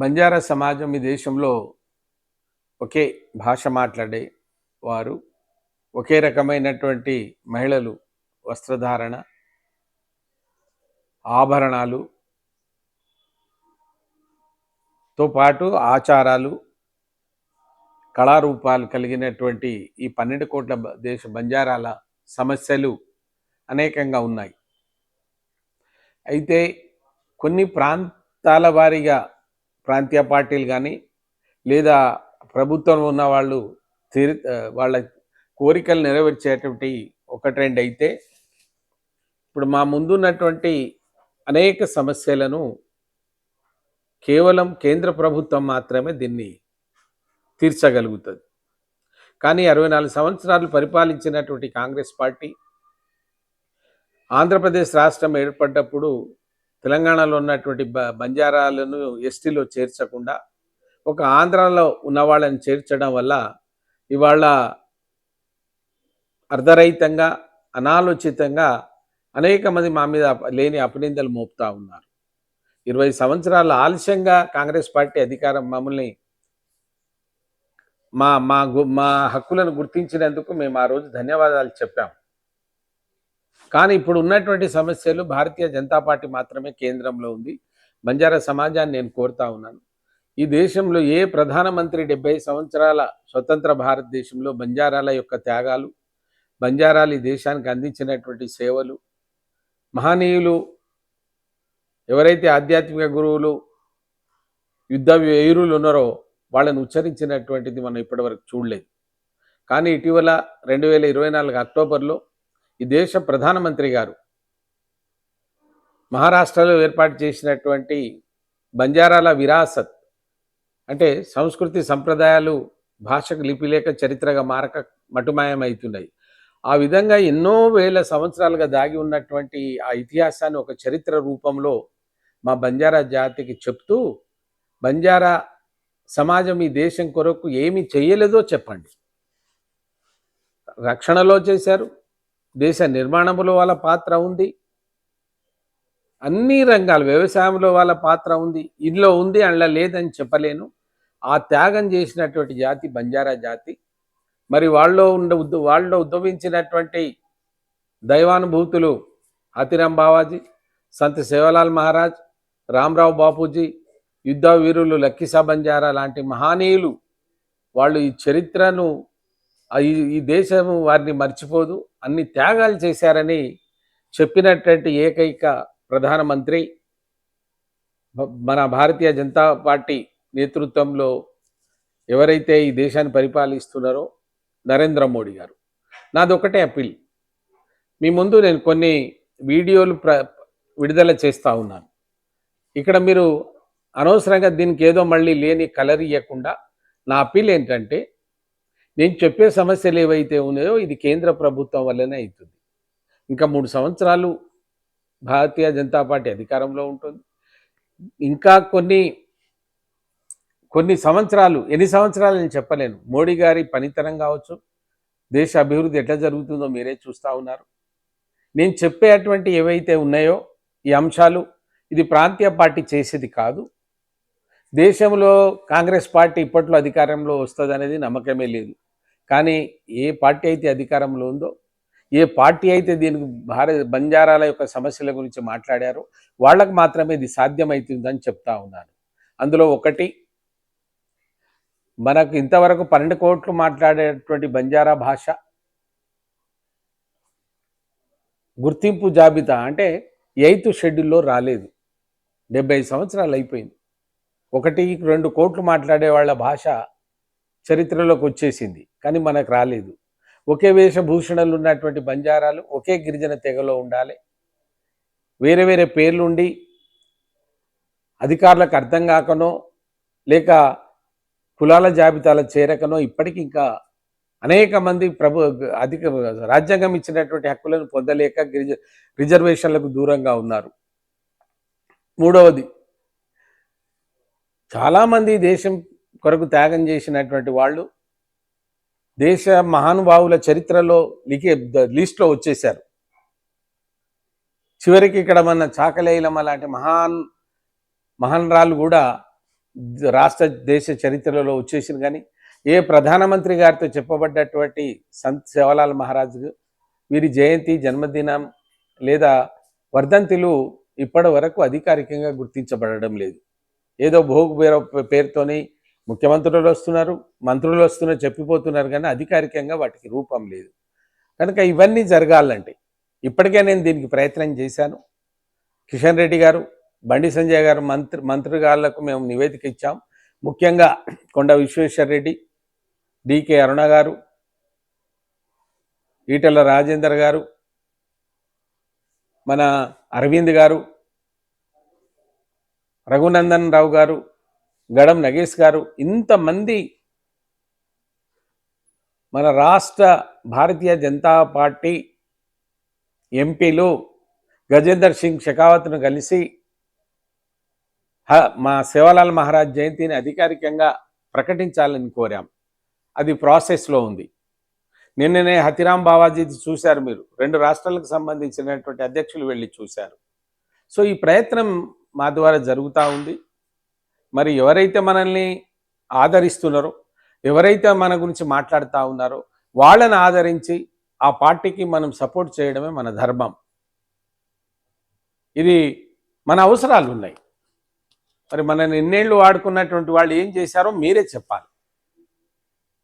బంజారా సమాజం ఈ దేశంలో ఒకే భాష మాట్లాడే వారు ఒకే రకమైనటువంటి మహిళలు వస్త్రధారణ ఆభరణాలు తో పాటు ఆచారాలు కళారూపాలు కలిగినటువంటి ఈ పన్నెండు కోట్ల దేశ బంజారాల సమస్యలు అనేకంగా ఉన్నాయి. అయితే కొన్ని ప్రాంతాల వారీగా ప్రాంతీయ పార్టీలు కానీ లేదా ప్రభుత్వం ఉన్న వాళ్ళు తీరి వాళ్ళ కోరికలు నెరవేర్చేటువంటి ఒకటి రెండు అయితే ఇప్పుడు మా ముందున్నటువంటి అనేక సమస్యలను కేవలం కేంద్ర ప్రభుత్వం మాత్రమే దీన్ని తీర్చగలుగుతుంది. కానీ అరవై నాలుగు సంవత్సరాలు పరిపాలించినటువంటి కాంగ్రెస్ పార్టీ ఆంధ్రప్రదేశ్ రాష్ట్రం ఏర్పడ్డప్పుడు తెలంగాణలో ఉన్నటువంటి బ బంజారాలను ఎస్టీలో చేర్చకుండా ఒక ఆంధ్రాలో ఉన్న వాళ్ళని చేర్చడం వల్ల ఇవాళ అర్ధరహితంగా అనాలోచితంగా అనేక మంది మా మీద లేని అపనిందలు మోపుతా ఉన్నారు. ఇరవై సంవత్సరాల ఆలస్యంగా కాంగ్రెస్ పార్టీ అధికారం మమ్మల్ని మా మా గు- మా హక్కులను గుర్తించినందుకు మేము ఆ రోజు ధన్యవాదాలు చెప్పాం. కానీ ఇప్పుడు ఉన్నటువంటి సమస్యలు భారతీయ జనతా పార్టీ మాత్రమే కేంద్రంలో ఉంది. బంజారా సమాజాన్ని నేను కోరుతా ఉన్నాను. ఈ దేశంలో ఏ ప్రధానమంత్రి డెబ్బై సంవత్సరాల స్వతంత్ర భారతదేశంలో బంజారాల యొక్క త్యాగాలు బంజారాలు ఈ దేశానికి అందించినటువంటి సేవలు మహనీయులు ఎవరైతే ఆధ్యాత్మిక గురువులు యుద్ధ వీరులు ఉన్నారో వాళ్ళని ఉచ్చరించినటువంటిది మనం ఇప్పటివరకు చూడలేదు. కానీ ఇటీవల రెండు వేల ఇరవై నాలుగు అక్టోబర్లో ఈ దేశ ప్రధానమంత్రి గారు మహారాష్ట్రలో ఏర్పాటు చేసినటువంటి బంజారాల విరాసత్ అంటే సంస్కృతి సంప్రదాయాలు భాషకు లిపి లేక చరిత్రగా మారక మటుమాయమవుతున్నాయి ఆ విధంగా ఎన్నో వేల సంవత్సరాలుగా దాగి ఉన్నటువంటి ఆ ఇతిహాసాన్ని ఒక చరిత్ర రూపంలో మా బంజారా జాతికి చెప్తూ బంజారా సమాజం ఈ దేశం కొరకు ఏమి చేయలేదో చెప్పండి. రక్షణలో చేశారు దేశ నిర్మాణంలో వాళ్ళ పాత్ర ఉంది. అన్ని రంగాలు వ్యవసాయంలో వాళ్ళ పాత్ర ఉంది. ఇందులో ఉంది అందులో లేదని చెప్పలేను. ఆ త్యాగం చేసినటువంటి జాతి బంజారా జాతి. మరి వాళ్ళలో ఉండ ఉద్ద వాళ్ళలో ఉద్భవించినటువంటి దైవానుభూతులు అతిరామ్ బావాజీ సంత సేవలాల్ మహారాజ్ రామరావు బాపూజీ యుద్ధ వీరులు లక్కీసా బంజారా లాంటి మహానీయులు వాళ్ళు ఈ చరిత్రను ఈ ఈ దేశం వారిని మర్చిపోదు అన్ని త్యాగాలు చేశారని చెప్పినటువంటి ఏకైక ప్రధానమంత్రి మన భారతీయ జనతా పార్టీ నేతృత్వంలో ఎవరైతే ఈ దేశాన్ని పరిపాలిస్తున్నారో నరేంద్ర మోడీ గారు. నాది ఒకటే అప్పీల్. మీ ముందు నేను కొన్ని వీడియోలు ప్ర విడుదల చేస్తూ ఉన్నాను. ఇక్కడ మీరు అనవసరంగా దీనికి ఏదో మళ్ళీ లేని కలర్ ఇవ్వకుండా నా అప్పీల్ ఏంటంటే నేను చెప్పే సమస్యలు ఏవైతే ఉన్నాయో ఇది కేంద్ర ప్రభుత్వం వల్లనే అవుతుంది. ఇంకా మూడు సంవత్సరాలు భారతీయ జనతా పార్టీ అధికారంలో ఉంటుంది. ఇంకా కొన్ని కొన్ని సంవత్సరాలు ఎన్ని సంవత్సరాలు నేను చెప్పలేను. మోడీ గారి పనితనం కావచ్చు దేశ అభివృద్ధి ఎట్లా జరుగుతుందో మీరే చూస్తూ ఉన్నారు. నేను చెప్పేటువంటి ఏవైతే ఉన్నాయో ఈ అంశాలు ఇది ప్రాంతీయ పార్టీ చేసేది కాదు. దేశంలో కాంగ్రెస్ పార్టీ ఇప్పట్లో అధికారంలో వస్తుంది అనేది నమ్మకమే లేదు. కానీ ఏ పార్టీ అయితే అధికారంలో ఉందో ఏ పార్టీ అయితే దీనికి భారత బంజారాల యొక్క సమస్యల గురించి మాట్లాడారో వాళ్ళకు మాత్రమే ఇది సాధ్యమవుతుందని చెప్తా ఉన్నాను. అందులో ఒకటి మనకు ఇంతవరకు పన్నెండు కోట్లు మాట్లాడేటువంటి బంజారా భాష గుర్తింపు జాబితా అంటే ఎయిత్ షెడ్యూల్లో రాలేదు. డెబ్బై సంవత్సరాలు అయిపోయింది. ఒకటి రెండు కోట్లు మాట్లాడే వాళ్ళ భాష చరిత్రలోకి వచ్చేసింది కానీ మనకు రాలేదు. ఒకే వేషభూషణలు ఉన్నటువంటి బంజారాలు ఒకే గిరిజన తెగలో ఉండాలి. వేరే వేరే పేర్లుండి అధికారులకు అర్థం కాకనో లేక కులాల జాబితాల చేరకనో ఇప్పటికి ఇంకా అనేక మంది ప్రభు అధిక రాజ్యాంగం ఇచ్చినటువంటి హక్కులను పొందలేక గిరిజ రిజర్వేషన్లకు దూరంగా ఉన్నారు. మూడవది చాలామంది దేశం కొరకు త్యాగం చేసినటువంటి వాళ్ళు దేశ మహానుభావుల చరిత్రలో లికే లిస్ట్లో వచ్చేశారు. చివరికి ఇక్కడ మన చాకలేయలమ్మ లాంటి మహాన్ మహాన్రాలు కూడా రాష్ట్ర దేశ చరిత్రలో వచ్చేసింది కానీ ఏ ప్రధానమంత్రి గారితో చెప్పబడ్డటువంటి సంత్ సేవలాల్ మహారాజు వీరి జయంతి జన్మదినం లేదా వర్ధంతిలు ఇప్పటి వరకు అధికారికంగా గుర్తించబడడం లేదు. ఏదో భోగ్ పేరు పేరుతోని ముఖ్యమంత్రులు వస్తున్నారు మంత్రులు వస్తున్నారు చెప్పిపోతున్నారు కానీ అధికారికంగా వాటికి రూపం లేదు. కనుక ఇవన్నీ జరగాలంటే ఇప్పటికే నేను దీనికి ప్రయత్నం చేశాను. కిషన్ రెడ్డి గారు బండి సంజయ్ గారు మంత్రి మంత్రిగాళ్ళకు మేము నివేదిక ఇచ్చాం. ముఖ్యంగా కొండ విశ్వేశ్వర రెడ్డి డికే అరుణ గారు ఈటల రాజేందర్ గారు మన అరవింద్ గారు రఘునందన్ రావు గారు గడం నగేష్ గారు ఇంతమంది మన రాష్ట్ర భారతీయ జనతా పార్టీ ఎంపీలు గజేందర్ సింగ్ షెకావత్ను కలిసి మా సేవలాల్ మహారాజ్ జయంతిని అధికారికంగా ప్రకటించాలని కోరాం. అది ప్రాసెస్లో ఉంది. నిన్ననే హతిరామ్ బావాజీది చూశారు మీరు. రెండు రాష్ట్రాలకు సంబంధించినటువంటి అధ్యక్షులు వెళ్ళి చూశారు. సో ఈ ప్రయత్నం మా ద్వారా జరుగుతూ ఉంది. మరి ఎవరైతే మనల్ని ఆదరిస్తున్నారో ఎవరైతే మన గురించి మాట్లాడుతూ ఉన్నారో వాళ్ళని ఆదరించి ఆ పార్టీకి మనం సపోర్ట్ చేయడమే మన ధర్మం. ఇది మన అవసరాలు ఉన్నాయి. మరి మనల్ని ఎన్నేళ్ళు వాడుకున్నటువంటి వాళ్ళు ఏం చేశారో మీరే చెప్పాలి.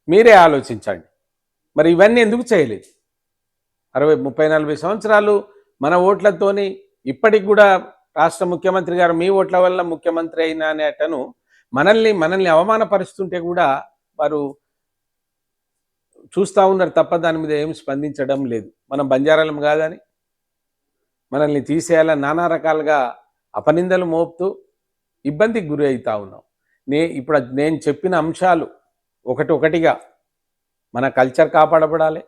మీరే ఆలోచించండి. మరి ఇవన్నీ ఎందుకు చేయలేదు? అరవై ముప్పై నలభై సంవత్సరాలు మన ఓట్లతోని ఇప్పటికి కూడా రాష్ట్ర ముఖ్యమంత్రి గారు మీ ఓట్ల వల్ల ముఖ్యమంత్రి అయినా అనేటను మనల్ని మనల్ని అవమానపరుస్తుంటే కూడా వారు చూస్తూ ఉన్నారు తప్ప దాని మీద ఏం స్పందించడం లేదు. మనం బంజారాలం కాదని మనల్ని తీసేయాలని నానా రకాలుగా అపనిందలు మోపుతూ ఇబ్బందికి గురి అవుతా ఉన్నాం. నే ఇప్పుడు నేను చెప్పిన అంశాలు ఒకటి ఒకటిగా మన కల్చర్ కాపాడబడాలి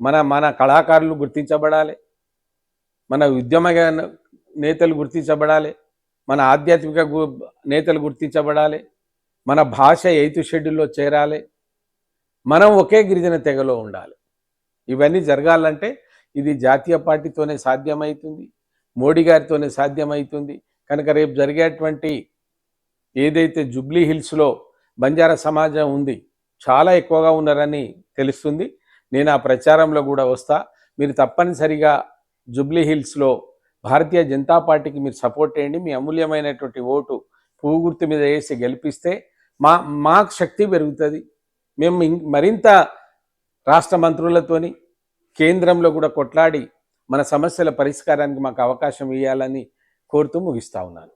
మన మన కళాకారులు గుర్తించబడాలి మన ఉద్యమ నేతలు గుర్తించబడాలి మన ఆధ్యాత్మిక నేతలు గుర్తించబడాలి మన భాష ఎయిత్ షెడ్యూల్లో చేరాలి మనం ఒకే గిరిజన తెగలో ఉండాలి. ఇవన్నీ జరగాలంటే ఇది జాతీయ పార్టీతోనే సాధ్యమవుతుంది మోడీ గారితోనే సాధ్యమవుతుంది కనుక రేపు జరిగేటువంటి ఏదైతే జుబ్లీ హిల్స్లో బంజారా సమాజం ఉంది చాలా ఎక్కువగా ఉన్నారని తెలుస్తుంది. నేను ఆ ప్రచారంలో కూడా వస్తా. మీరు తప్పనిసరిగా జుబ్లీ హిల్స్లో భారతీయ జనతా పార్టీకి మీరు సపోర్ట్ చేయండి మీ అమూల్యమైనటువంటి ఓటు పువ్వు గుర్తు మీద వేసి గెలిపిస్తే మా మాకు శక్తి పెరుగుతుంది. మేము మరింత రాష్ట్ర మంత్రులతోని కేంద్రంలో కూడా కొట్లాడి మన సమస్యల పరిష్కారానికి మాకు అవకాశం ఇవ్వాలని కోరుతూ ముగిస్తా ఉన్నాను.